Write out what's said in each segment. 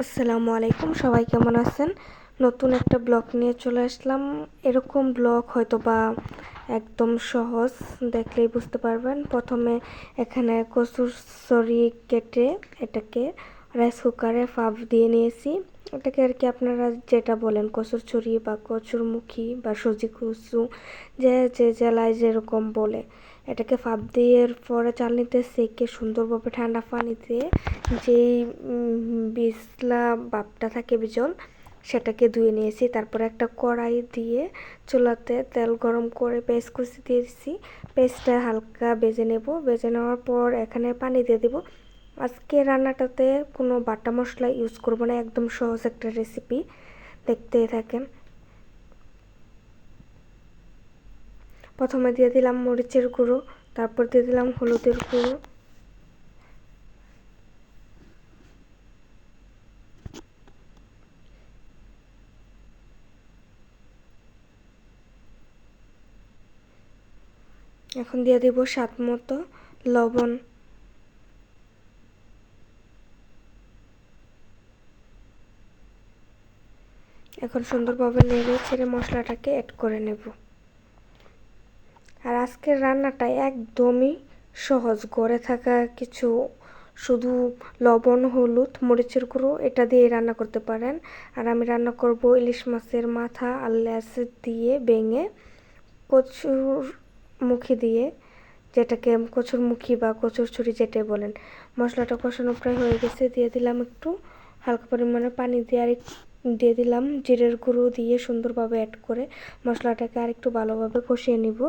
আসসালামু আলাইকুম, সবাই কেমন আছেন? নতুন একটা ব্লগ নিয়ে চলে আসলাম। এরকম ব্লগ হয়তো বা একদম সহজ, দেখলেই বুঝতে পারবেন। প্রথমে এখানে কচুর সরি কেটে এটাকে রাইস কুকারে ফাফ দিয়ে নিয়েছি। এটাকে আর কি আপনারা যেটা বলেন, কচুর ছড়ি বা কচুর মুখী বা সুজি কুচু, যে যে জেলায় যেরকম বলে, এটাকে ফাপ দিয়ে পরে চালনিতে সেকে সুন্দরভাবে ঠান্ডা পানিতে যেই বিজলা বাপটা থাকে বিজল সেটাকে ধুয়ে নিয়েছি। তারপরে একটা কড়াই দিয়ে চুলাতে তেল গরম করে পেস্ট কুচি দিয়েছি। পেস্টটা হালকা বেজে নেব। বেজে নেওয়ার পর এখানে পানি দিয়ে দেবো। আজকে রান্নাটাতে কোনো বাটা মশলা ইউজ করব না, একদম সহজ একটা রেসিপি দেখতেই থাকেন। প্রথমে দিয়ে দিলাম মরিচের গুঁড়ো, তারপর দিয়ে দিলাম হলুদের গুঁড়ো। এখন দিয়ে দেব স্বাদ মতো লবণ। এখন সুন্দরভাবে নেড়ে ছেড়ে মশলাটাকে অ্যাড করে নেব। আর আজকের রান্নাটা একদমই সহজ। গড়ে থাকা কিছু শুধু লবণ, হলুদ, মরিচের গুঁড়ো, এটা দিয়ে রান্না করতে পারেন। আর আমি রান্না করব ইলিশ মাছের মাথা আর লেস দিয়ে ভেঙে কচুর মুখি দিয়ে, যেটাকে কচুর মুখি বা কচুর ছুরি যেটাই বলেন। মশলাটা কষানো প্রায় হয়ে গেছে, দিয়ে দিলাম একটু হালকা পরিমাণে পানি দিয়ে আর দিয়ে দিলাম জিরের গুঁড়ো দিয়ে সুন্দরভাবে অ্যাড করে মশলাটাকে আর একটু ভালোভাবে কষিয়ে নিব।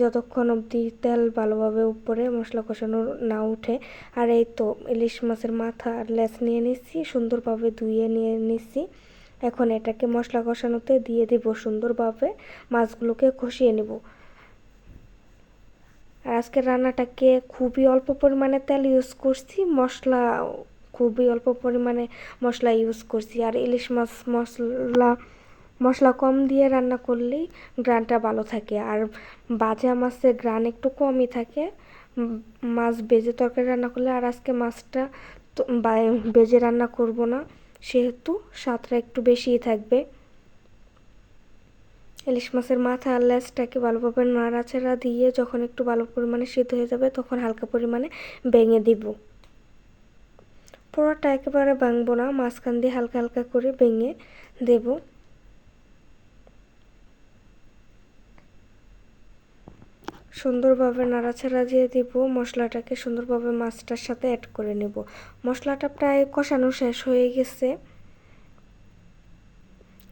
যতক্ষণ অবধি তেল ভালোভাবে উপরে মশলা কষানো না উঠে। আর এই তো ইলিশ মাছের মাথা আর লেস নিয়ে নিচ্ছি, সুন্দরভাবে ধুয়ে নিয়ে নিচ্ছি। এখন এটাকে মশলা কষানোতে দিয়ে দিব সুন্দরভাবে, মাছগুলোকে কষিয়ে নেব। আজকের রান্নাটাকে খুবই অল্প পরিমাণে তেল ইউজ করছি, মশলা খুবই অল্প পরিমাণে মশলা ইউজ করছি। আর ইলিশ মাছ মশলা মশলা কম দিয়ে রান্না করলেই গ্রানটা ভালো থাকে। আর বাজা মাছের গ্রান একটু কমই থাকে। মাছ বেজে তরকারি রান্না করলে আর আজকে মাছটা বেজে রান্না করব না। সেহেতু স্বাদটা একটু বেশিই থাকবে। ইলিশ মাছের মাথা আর লেজটাকে ভালোভাবে নাড়াচাড়া দিয়ে যখন একটু ভালো পরিমাণে সিদ্ধ হয়ে যাবে তখন হালকা পরিমাণে ভেঙে দিব। পোড়াটা একেবারে ভাঙবো না, মাঝখান দিয়ে হালকা হালকা করে ভেঙে দেব। সুন্দরভাবে নাড়াচাড়া দিয়ে দিব, মশলাটাকে সুন্দরভাবে মাছটার সাথে অ্যাড করে নেব। মশলাটা প্রায় কষানো শেষ হয়ে গেছে।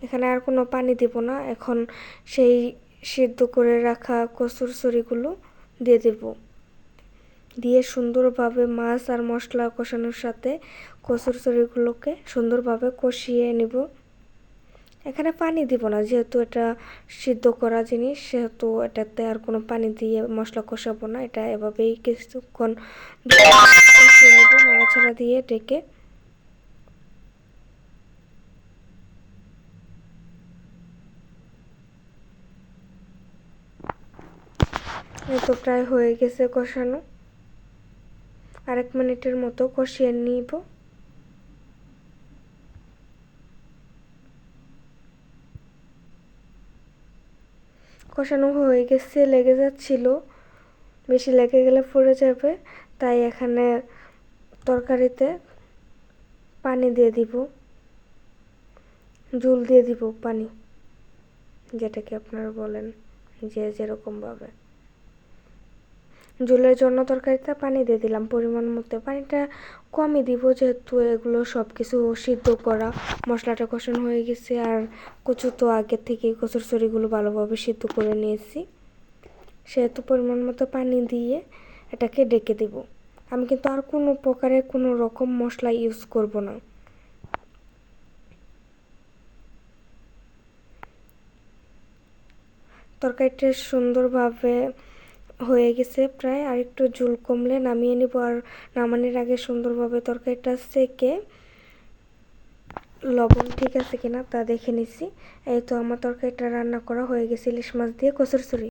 এখানে আর কোনো পানি দেব না, এখন সেই সিদ্ধ করে রাখা কচুর সরিগুলো দিয়ে দেব। দিয়ে সুন্দরভাবে মাছ আর মশলা কষানোর সাথে কচুর সরিগুলোকে সুন্দরভাবে কষিয়ে নেব। এখানে পানি দিব না, যেহেতু এটা সিদ্ধ করা জিনিস, সেহেতু এটাতে আর কোনো পানি দিয়ে মশলা কষাবো না, এটা এভাবেই কিছুক্ষণ কষিয়ে নেব, নাড়াচাড়া দিয়ে ডেকে। এই তো প্রায় হয়ে গেছে কষানো। আরেক মিনিটের মতো কষিয়ে নিব। কষানো হয়ে গেছে, লেগে যাচ্ছিল। বেশি লেগে গেলে পড়ে যাবে, তাই এখানে তরকারিতে পানি দিয়ে দিব। জুল দিয়ে দিব পানি, যেটাকে আপনারা বলেন যে যেরকমভাবে। ঝোলের জন্য তরকারিতে পানি দিয়ে দিলাম। পরিমাণ মতো পানিটা কমই দিব, যেহেতু এগুলো সব কিছু সিদ্ধ করা। মশলাটা কষানো হয়ে গেছে আর কচু তো আগের থেকেই কচুর চড়িগুলো ভালোভাবে সিদ্ধ করে নিয়েছি। সেহেতু পরিমাণ মতো পানি দিয়ে এটাকে ডেকে দেব। আমি কিন্তু আর কোনো প্রকারে কোনো রকম মশলা ইউজ করব না। তরকারিটা সুন্দরভাবে হয়ে গেছে প্রায়, আর একটু ঝুল কমলে নামিয়ে নিব। আর নামানোর আগে সুন্দরভাবে তরকারিটা সেকে লবণ ঠিক আছে কিনা তা দেখে নিছি। এই তো আমার তরকারিটা রান্না করা হয়ে গেছে, ইলিশ মাছ দিয়ে কচুর